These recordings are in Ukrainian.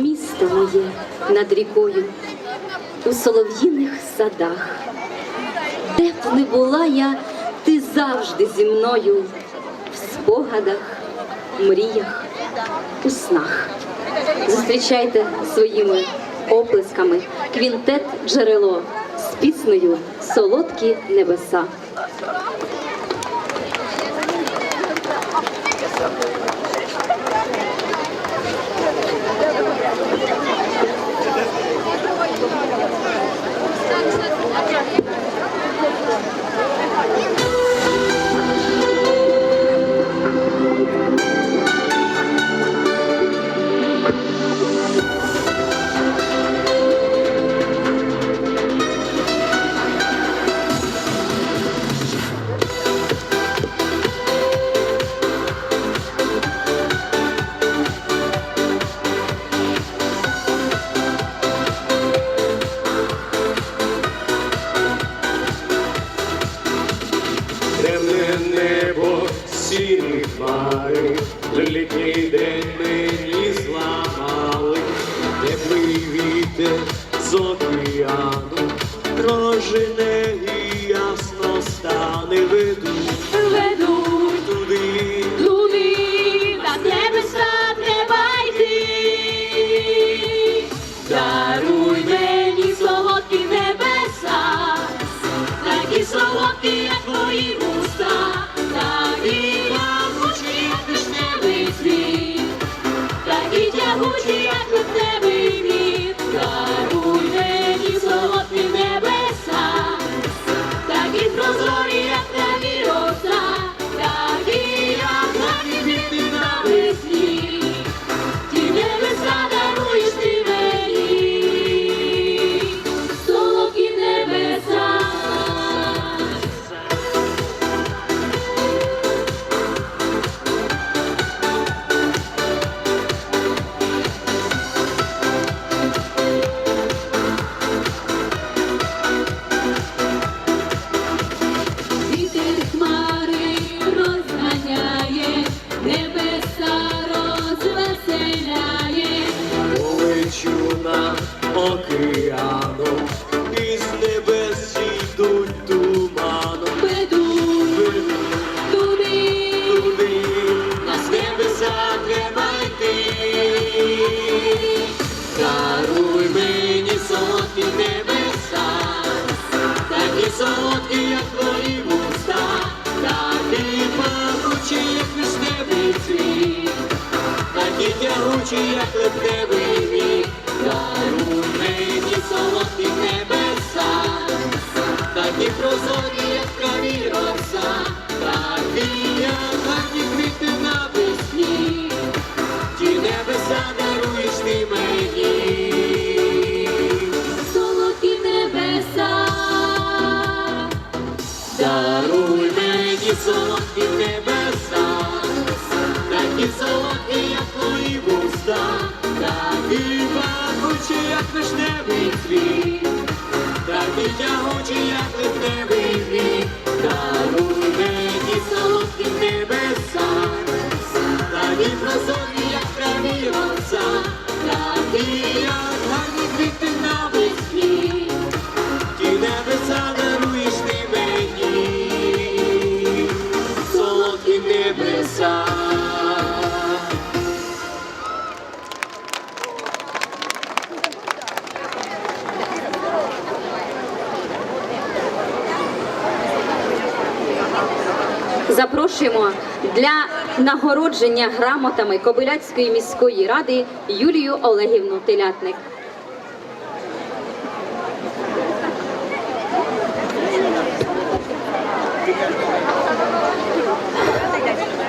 місто моє над рікою, у солов'їних садах. Де б не була я, ти завжди зі мною в спогадах, мріях, у снах. Зустрічайте своїми оплесками квінтет джерело з піснею Солодкі небеса. Небеса розвеселяє. Улечу над океаном, тягучі, як липневий мід. Даруй мені солодкі небеса, такі прозорі, як крові роса, такі, як гарні квіти навесні. Ті небеса даруєш ти мені. солодкі небеса. Даруй мені солодкі пахучі, як вишневий цвіт, такі тягучі, як липневий Запрошуємо для нагородження грамотами Кобиляцької міської ради Юлію Олегівну Телятник.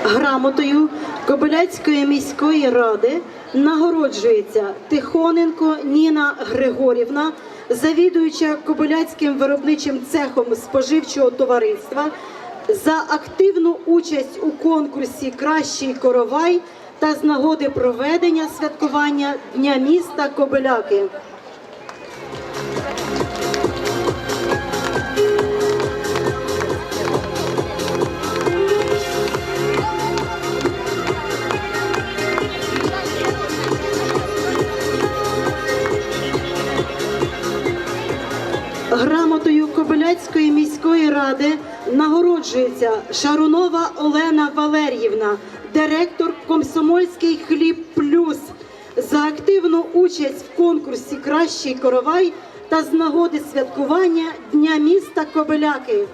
Грамотою Кобиляцької міської ради нагороджується Тихоненко Ніна Григорівна, завідуюча Кобиляцьким виробничим цехом споживчого товариства, за активну участь у конкурсі Кращий коровай та з нагоди проведення святкування Дня міста Кобиляки. Грамотою Кобиляцької міської ради нагороджується Шарунова Олена Валер'ївна, директор Комсомольський хліб плюс за активну участь в конкурсі Кращий коровай та з нагоди святкування Дня міста Кобиляки.